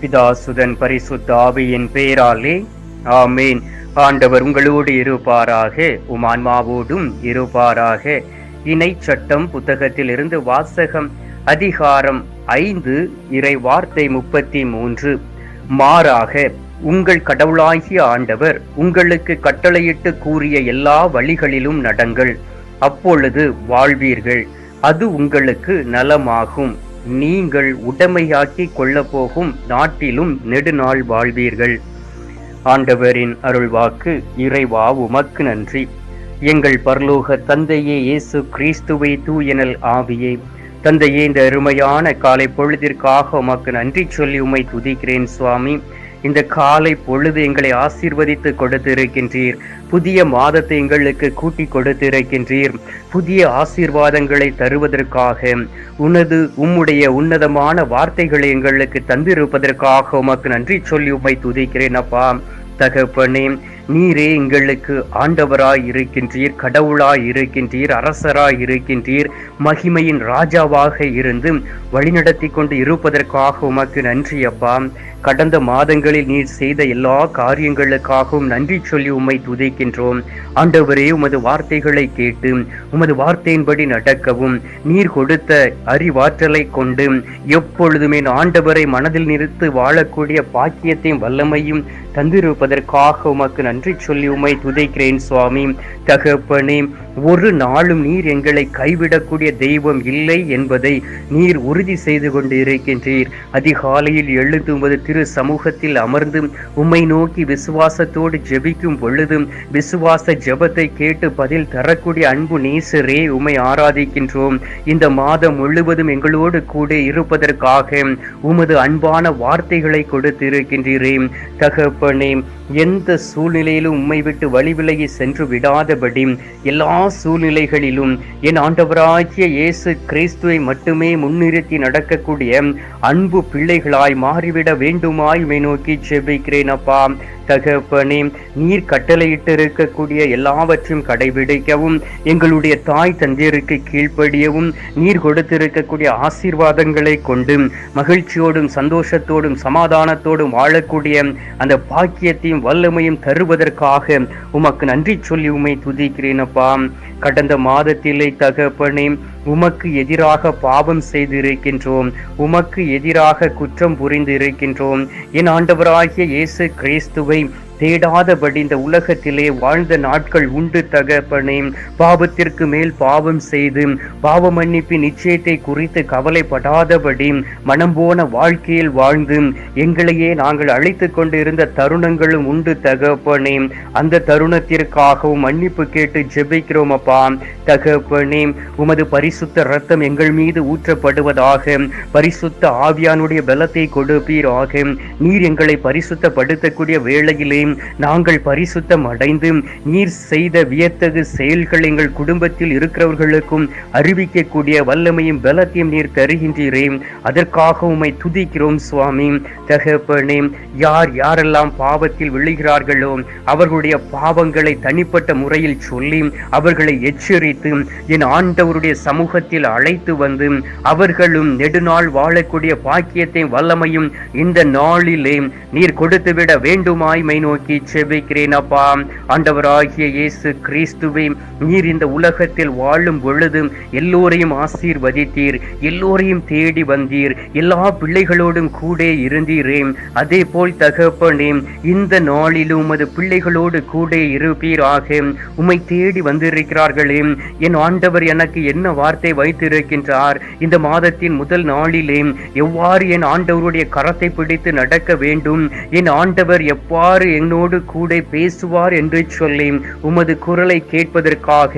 பிதாசுதன் பரிசுத்த ஆவியின் பெயராலே ஆமேன். ஆண்டவர் உங்களோடு இருப்பாராக. உமான்மாவோடும் இருப்பாராக. இணை சட்டம் புத்தகத்தில் இருந்து வாசகம் அதிகாரம் ஐந்து இறை வார்த்தை முப்பத்தி மூன்று மாறாக உங்கள் கடவுளாகிய ஆண்டவர் உங்களுக்கு கட்டளையிட்டு கூறிய எல்லா வழிகளிலும் நடங்கள். அப்பொழுது வாழ்வீர்கள். அது உங்களுக்கு நலமாகும். நீங்கள் உடமையாக்கி கொள்ள போகும் நாட்டிலும் நெடுநாள் வாழ்வீர்கள். ஆண்டவரின் அருள்வாக்கு இறைவா உமக்கு நன்றி. எங்கள் பரலோக தந்தையே இயேசு கிறிஸ்துவை தூயனல் ஆவியே. தந்தையே இந்த அருமையான காலை பொழுதிற்காக உமக்கு நன்றி சொல்லி உமை துதிக்கிறேன் சுவாமி. இந்த காலை பொழுது எங்களை ஆசீர்வதித்து கொடுத்திருக்கின்றீர். புதிய மாதத்தை எங்களுக்கு கூட்டி கொடுத்திருக்கின்றீர். புதிய ஆசீர்வாதங்களை தருவதற்காக உனது உம்முடைய உன்னதமான வார்த்தைகளை எங்களுக்கு தந்திருப்பதற்காக உமக்கு நன்றி சொல்லி உம்மை துதிக்கிறேன் அப்பா. தகப்பனே நீரே எங்களுக்கு ஆண்டவராய் இருக்கின்றீர் கடவுளாய் இருக்கின்றீர் அரசராய் இருக்கின்றீர் மகிமையின் ராஜாவாக இருந்து வழிநடத்தி கொண்டு இருப்பதற்காக உமக்கு நன்றி அப்பா. கடந்த மாதங்களில் நீர் செய்த எல்லா காரியங்களுக்காகவும் நன்றி சொல்லி உம்மை துதிக்கின்றோம். ஆண்டவரே உமது வார்த்தைகளை கேட்டு உமது வார்த்தையின்படி நடக்கவும் நீர் கொடுத்த அறிவாற்றலை கொண்டு எப்பொழுதுமே ஆண்டவரை மனதில் நிறுத்து வாழக்கூடிய பாக்கியத்தையும் வல்லமையும் தந்திருப்பதற்காக உமக்கு நன்றி சொல்லி உம்மை துதைக்கிறேன் சுவாமி. தகப்பனே ஒரு நாளும் நீர் எங்களை கைவிடக்கூடிய தெய்வம் இல்லை என்பதை நீர் உறுதி செய்து கொண்டு இருக்கின்றீர். அதிகாலையில் எழுதும்போது திரு சமூகத்தில் அமர்ந்து உம்மை நோக்கி விசுவாசத்தோடு ஜெபிக்கும் பொழுதும் விசுவாச ஜெபத்தை கேட்டு பதில் தரக்கூடிய அன்பு நேசரே உம்மை ஆராதிக்கின்றோம். இந்த மாதம் முழுவதும் எங்களோடு கூட இருப்பதற்காக உமது அன்பான வார்த்தைகளை கொடுத்திருக்கின்றீரே. தகப்பனே எந்த சூழ்நிலையிலும் உம்மை விட்டு வழி விலகி சென்று விடாதபடி எல்லா சூழ்நிலைகளிலும் என் ஆண்டவராகிய இயேசு கிறிஸ்துவை மட்டுமே முன்னிறுத்தி நடக்கக்கூடிய அன்பு பிள்ளைகளாய் மாறிவிட வேண்டுமாய் மை நோக்கி செபிக்கிறேன் அப்பா. தகப்பனே நீர் கட்டளையிட்டு இருக்கக்கூடிய எல்லாவற்றையும் கடைபிடிக்கவும் எங்களுடைய தாய் தந்தையருக்கு கீழ்ப்படியவும் நீர் கொடுத்திருக்கக்கூடிய ஆசீர்வாதங்களை கொண்டு மகிழ்ச்சியோடும் சந்தோஷத்தோடும் சமாதானத்தோடும் வாழக்கூடிய அந்த பாக்கியத்தையும் வல்லமையும் தருவதற்காக உமக்கு நன்றி சொல்லி உமை துதிக்கிறேனப்பா. கடந்த மாதத்திலே தகப்பனே உமக்கு எதிராக பாவம் செய்திருக்கின்றோம். உமக்கு எதிராக குற்றம் புரிந்து இருக்கின்றோம் என் ஆண்டவராகிய இயேசு கிறிஸ்துவை தேடாதபடி இந்த உலகத்திலே வாழ்ந்த நாட்கள் உண்டு தகப்பனே. பாவத்திற்கு மேல் பாவம் செய்து பாவ மன்னிப்பின் நிச்சயத்தை குறித்து கவலைப்படாதபடி மனம் போன வாழ்க்கையில் வாழ்ந்து எங்களையே நாங்கள் அழைத்து கொண்டிருந்த தருணங்களும் உண்டு தகப்பனே. அந்த தருணத்திற்காகவும் மன்னிப்பு கேட்டு ஜெபிக்கிறோம் அப்பா. தகப்பனே உமது பரிசுத்த ரத்தம் எங்கள் மீது ஊற்றப்படுவதாக. பரிசுத்த ஆவியானுடைய பலத்தை கொடுப்பீராக. நீர் எங்களை பரிசுத்தப்படுத்தக்கூடிய வேளையிலே நாங்கள் பரிசுத்தம் அடைந்து நீர் செய்த வியத்தகு செயல்கள் எங்கள் குடும்பத்தில் இருக்கிறவர்களுக்கும் அறிவிக்கக்கூடிய வல்லமையும் பலத்தையும் நீர் தருகின்றீரே. அதற்காக உம்மை துதிக்கிறோம் சுவாமி. தகப்பனே யார் யாரெல்லாம் பாவத்தில் விழுகிறார்களோ அவர்களுடைய பாவங்களை தனிப்பட்ட முறையில் சொல்லி அவர்களை எச்சரித்து என் ஆண்டவருடைய சமூக சமூகத்தில் அழைத்து வந்து அவர்களும் நெடுநாள் வாழக்கூடிய பாக்கியத்தை வல்லமையும் இந்த நாளிலே நீர் கொடுத்துவிட வேண்டுமாய் மை நோக்கி செபிக்கிறேன் அப்பா. ஆண்டவராகிய இயேசு கிறிஸ்துவே நீர் இந்த உலகத்தில் வாழும் பொழுது எல்லோரையும் ஆசீர்வதித்தீர். எல்லோரையும் தேடி வந்தீர். எல்லா பிள்ளைகளோடும் கூட இருந்தீரே. அதே போல் தகப்பனே இந்த நாளிலும் உமது பிள்ளைகளோடு கூட இருப்பீராக. உமை தேடி வந்திருக்கிறார்களே. என் ஆண்டவர் எனக்கு என்ன வார்த்தை வைத்திருக்கின்றார். இந்த மாதத்தின் முதல் நாளிலே எவ்வாறு என் ஆண்டவருடைய கரத்தை பிடித்து நடக்க வேண்டும்? என் ஆண்டவர் எவ்வாறு என்னோடு கூட பேசுவார் என்று சொல்லி உமது குரலை கேட்பதற்காக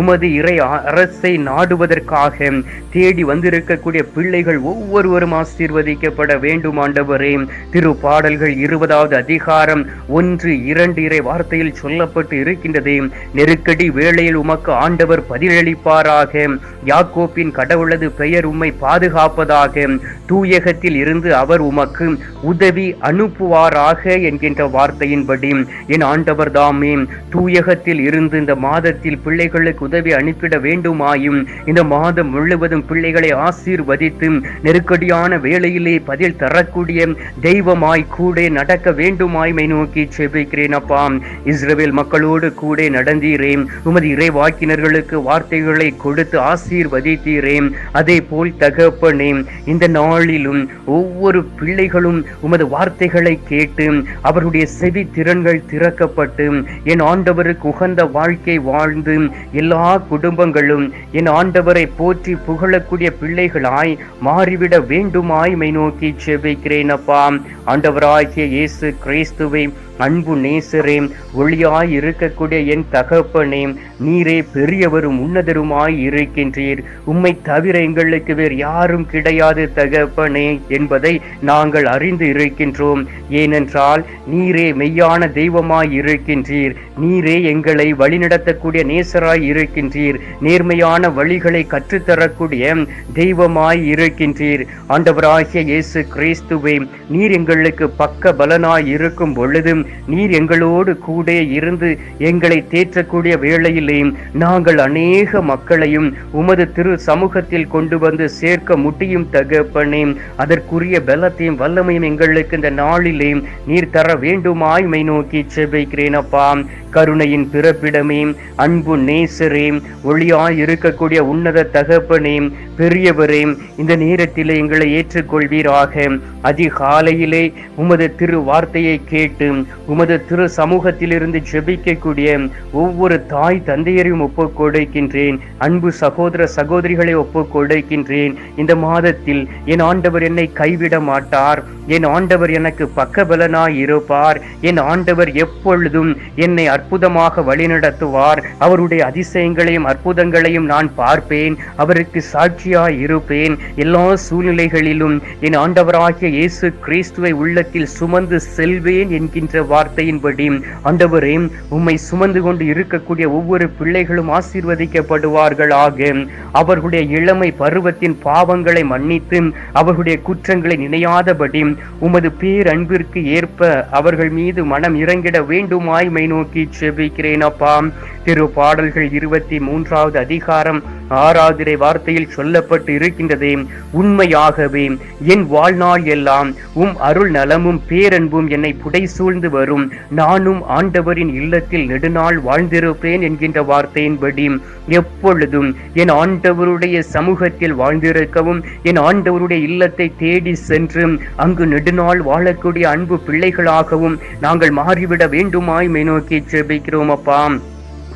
உமது இறை அரசை நாடுவதற்காக தேடி வந்திருக்கக்கூடிய பிள்ளைகள் ஒவ்வொருவரும் ஆசீர்வதிக்கப்பட வேண்டும் ஆண்டவரே. திரு பாடல்கள் இருபதாவது அதிகாரம் ஒன்று இரண்டு இறை வார்த்தையில் சொல்லப்பட்டு இருக்கின்றது. நெருக்கடி வேளையில் உமக்கு ஆண்டவர் பதிலளிப்பாராக. யாக்கோப்பின் கடவுளது பெயர் உம்மை பாதுகாப்பதாக. தூயகத்தில் இருந்து அவர் உமக்கு உதவி அனுப்புவாராக என்கின்ற வார்த்தையின்படி. என் ஆண்டவர் தாமே தூயகத்தில் இருந்து இந்த மாதத்தில் பிள்ளைகளுக்கு உதவி அனுப்பிட வேண்டுமாயும். இந்த மாதம் முழுவதும் பிள்ளைகளை ஆசீர்வதித்து நெருக்கடியான வேளையிலே பதில் தரக்கூடிய தெய்வமாய் கூட நடக்க வேண்டுமாய்மை நோக்கி செபிக்கிறேன் அப்பா. இஸ்ரேல் மக்களோடு கூட நடந்தீரேன் உமது இறைவாக்கினர்களுக்கு வார்த்தைகளை கொடுத்து ஆசீர்வதித்தீரே அதே போல் தகப்பனே இந்த நாளிலும் ஒவ்வொரு பிள்ளைகளும் உமது வார்த்தைகளை கேட்டு அவருடைய செவி திறன்கள் திறக்கப்பட்டு என் ஆண்டவருக்கு உகந்த வாழ்க்கை வாழ்ந்து எல்லா குடும்பங்களும் என் ஆண்டவரை போற்றி புகழக்கூடிய பிள்ளைகளாய் மாறிவிட வேண்டுமாய் மை நோக்கி செபிக்கிறேன் அப்பா. ஆண்டவராகிய இயேசு கிறிஸ்துவை அன்பு நேசரே ஒளியாய் இருக்கக்கூடிய என் தகப்பனே நீரே பெரியவரும் உன்னதருமாய் இருக்கின்றீர். உம்மை தவிர எங்களுக்கு வேறு யாரும் கிடையாது தகப்பனே என்பதை நாங்கள் அறிந்து இருக்கின்றோம். ஏனென்றால் நீரே மெய்யான தெய்வமாய் இருக்கின்றீர். நீரே எங்களை வழிநடத்தக்கூடிய நேசராய் இருக்கின்றீர். நேர்மையான வழிகளை கற்றுத்தரக்கூடிய தெய்வமாய் இருக்கின்றீர். ஆண்டவராகிய இயேசு கிறிஸ்துவே நீர் எங்களுக்கு பக்க பலனாய் இருக்கும் பொழுதும் நீர் எங்களோடு கூட இருந்து எங்களை தேற்றக்கூடிய வேளையிலே நாங்கள் அநேக மக்களையும் உமது திரு சமூகத்தில் கொண்டு வந்து சேர்க்க முடியும் தகப்பனே. அதற்குரிய பலத்தையும் வல்லமையும் எங்களுக்கு இந்த நாளிலே நீர் தர வேண்டுமாய் மை நோக்கி செபிக்கிறேன் அப்பா. கருணையின் பிறப்பிடமே அன்பு நேசரே ஒளியாய் இருக்கக்கூடிய உன்னத தகப்பனே பெரியவரே இந்த நேரத்தில் எங்களை ஏற்றுக்கொள்வீராக. அதிகாலையிலே உமது திரு வார்த்தையை கேட்டு உமது திரு சமூகத்திலிருந்து ஜெபிக்கக்கூடிய ஒவ்வொரு தாய் தந்தையரையும் ஒப்புக் கொடுக்கின்றேன். அன்பு சகோதர சகோதரிகளை ஒப்புக் கொடுக்கின்றேன். இந்த மாதத்தில் என் ஆண்டவர் என்னை கைவிட மாட்டார். என் ஆண்டவர் எனக்கு பக்கபலனாய் இருப்பார். என் ஆண்டவர் எப்பொழுதும் என்னை அற்புதமாக வழிநடத்துவார். அவருடைய அதிசயங்களையும் அற்புதங்களையும் நான் பார்ப்பேன். அவருக்கு சாட்சியாய் இருப்பேன். எல்லா சூழ்நிலைகளிலும் என் ஆண்டவராகிய இயேசு கிறிஸ்துவை உள்ளத்தில் சுமந்து செல்வேன் என்கின்ற வார்த்தையின்படி ஆண்டவரே உம்மை சுமந்து கொண்டு இருக்கக்கூடிய ஒவ்வொரு பிள்ளைகளும் ஆசீர்வதிக்கப்படுவார்கள் ஆக. அவர்களுடைய இளமை பருவத்தின் பாவங்களை மன்னித்து அவர்களுடைய குற்றங்களை நினையாதபடி உமது பேரன்பிற்கு ஏற்ப அவர்கள் மீது மனம் இறங்கிட வேண்டுமாய் மை நோக்கி செபிக்கிறேன் அப்பா. திரு பாடல்கள் இருபத்தி மூன்றாவது அதிகாரம் ஆறாவது வார்த்தையில் சொல்லப்பட்டு இருக்கின்றதே. உண்மையாகவே என் வாழ்நாள் எல்லாம் உம் அருள் நலமும் பேரன்பும் என்னை புடை சூழ்ந்து வரும். நானும் ஆண்டவரின் இல்லத்தில் நெடுநாள் வாழ்ந்திருப்பேன் என்கின்ற வார்த்தையின்படி எப்பொழுதும் என் ஆண்டவருடைய சமூகத்தில் வாழ்ந்திருக்கவும் என் ஆண்டவருடைய இல்லத்தை தேடி சென்று அங்கு நெடுநாள் வாழக்கூடிய அன்பு பிள்ளைகளாகவும் நாங்கள் மாறிவிட வேண்டுமாய் மை நோக்கி ஜெபிக்கிறோம் அப்பா.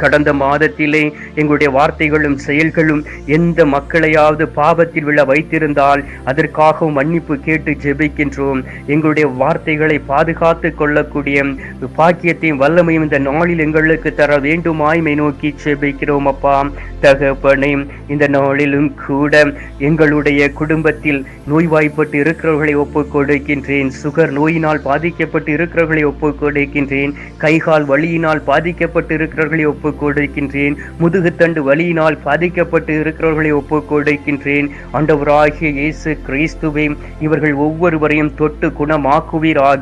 கடந்த மாதத்திலே எங்களுடைய வார்த்தைகளும் செயல்களும் எந்த மக்களையாவது பாவத்தில் விழ வைத்திருந்தால் அதற்காகவும் மன்னிப்பு கேட்டு ஜெபிக்கின்றோம். எங்களுடைய வார்த்தைகளை பாதுகாத்து கொள்ளக்கூடிய பாக்கியத்தையும் வல்லமையும் இந்த நாளில் எங்களுக்கு தர வேண்டுமாய்மை நோக்கி ஜெபிக்கிறோம் அப்பா. தகப்பனை இந்த நாளிலும் கூட எங்களுடைய குடும்பத்தில் நோய்வாய்ப்பட்டு இருக்கிறவர்களை ஒப்புக் கொடுக்கின்றேன். சுகர் நோயினால் பாதிக்கப்பட்டு இருக்கிறவர்களை ஒப்புக் கொடுக்கின்றேன். கைகால் வலியினால் பாதிக்கப்பட்டு இருக்கிறவர்களை ஒப்பு ஒப்புக் கொடுக்கின்றேன் முதுகுத்தண்டு வழியினால் பாதிக்கப்பட்டு இருக்கிறவர்களை ஒப்புக் கொடுக்கின்றேன் ஆண்டவராகிய இயேசு கிறிஸ்துவே இவர்கள் ஒவ்வொருவரையும் தொட்டு குணமாக்குவீராக.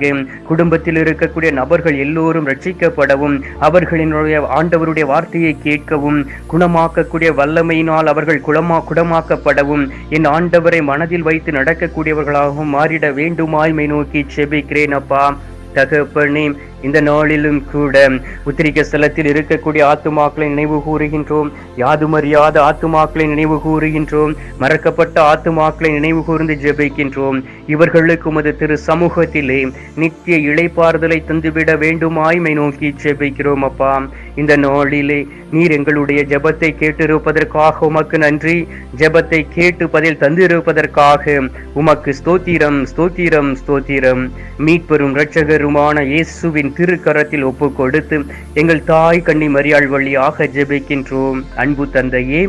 குடும்பத்தில் இருக்கக்கூடிய நபர்கள் எல்லோரும் ரட்சிக்கப்படவும் அவர்களினுடைய ஆண்டவருடைய வார்த்தையை கேட்கவும் குணமாக்கக்கூடிய வல்லமையினால் அவர்கள் குணமா குணமாக்கப்படவும் என் ஆண்டவரை மனதில் வைத்து நடக்கக்கூடியவர்களாகவும் மாறிட வேண்டுமாய்மை நோக்கி செபிக்கிறேன் அப்பா. தகப்பனே இந்த நாளிலும் கூட உத்திரிக்க ஸ்தலத்தில் இருக்கக்கூடிய ஆத்துமாக்களை நினைவு கூறுகின்றோம். யாதுமறியாத ஆத்துமாக்களை நினைவு கூறுகின்றோம். மறக்கப்பட்ட ஆத்துமாக்களை நினைவு கூர்ந்து ஜெபிக்கின்றோம். இவர்களுக்கு உமது திரு சமூகத்திலே நித்திய இழைப்பாறுதலை தந்துவிட வேண்டுமாய்மை நோக்கி ஜெபிக்கிறோம் அப்பா. இந்த நாளிலே நீர் எங்களுடைய ஜெபத்தை கேட்டிருப்பதற்காக உமக்கு நன்றி. ஜெபத்தை கேட்டு பதில் தந்திருப்பதற்காக உமக்கு ஸ்தோத்திரம் ஸ்தோத்திரம் ஸ்தோத்திரம். மீட்பெரும் இரட்சகருமான இயேசுவின் திருக்கரத்தில் ஒப்பு கொடுத்து எங்கள் தாய் கண்ணி மரியாள் வழியாக ஜெபிக்கின்றோம். அன்பு தந்தையே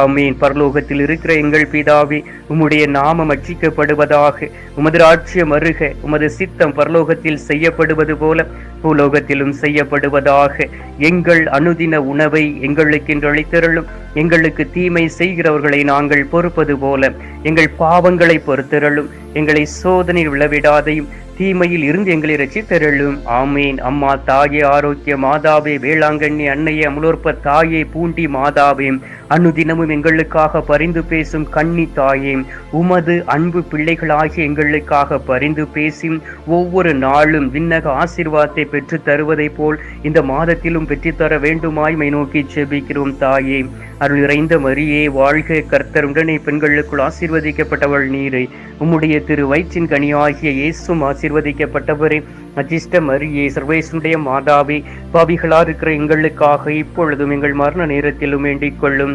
ஆமீன். பரலோகத்தில் இருக்கிற எங்கள் பிதாவே உம்முடைய நாமம் அச்சிக்கப்படுவதாக உமது ராட்சியம் அருக உமது சித்தம் பரலோகத்தில் செய்யப்படுவது போல பூலோகத்திலும் செய்யப்படுவதாக எங்கள் அனுதின உணவை எங்களுக்கு இன்று எங்களுக்கு தீமை செய்கிறவர்களை நாங்கள் பொறுப்பது போல எங்கள் பாவங்களை பொறுத்தருளும். எங்களை சோதனை விழவிடாதையும் தீமையில் இருந்து எங்களை ரசித்தருளும் ஆமேன். அம்மா தாயே ஆரோக்கிய மாதாவே வேளாங்கண்ணி அன்னையே அமலோற்ப தாயே பூண்டி மாதாவே. அனுதினமும் எங்களுக்காக பரிந்து பேசும் கன்னி தாயே உமது அன்பு பிள்ளைகளாகிய எங்களுக்காக பரிந்து பேசி ஒவ்வொரு நாளும் விண்ணக ஆசிர்வாதத்தை பெற்று தருவதைப் போல் இந்த மாதத்திலும் பெற்றுத்தர வேண்டுமாய்மை நோக்கி செபிக்கிறோம் தாயே. அருள் நிறைந்த மரியே வாழ்க கர்த்தர் உடனே பெண்களுக்குள் ஆசீர்வதிக்கப்பட்டவள் நீரை. உம்முடைய திரு வயிற்றின் கனியாகிய இயேசும் ஆசீர்வதிக்கப்பட்டவரே. அஜிஷ்ட மரியே சர்வேசனுடைய மாதாவே பாவிகளா இருக்கிற எங்களுக்காக இப்பொழுதும் எங்கள் மரண நேரத்திலும் வேண்டிக் கொள்ளும்.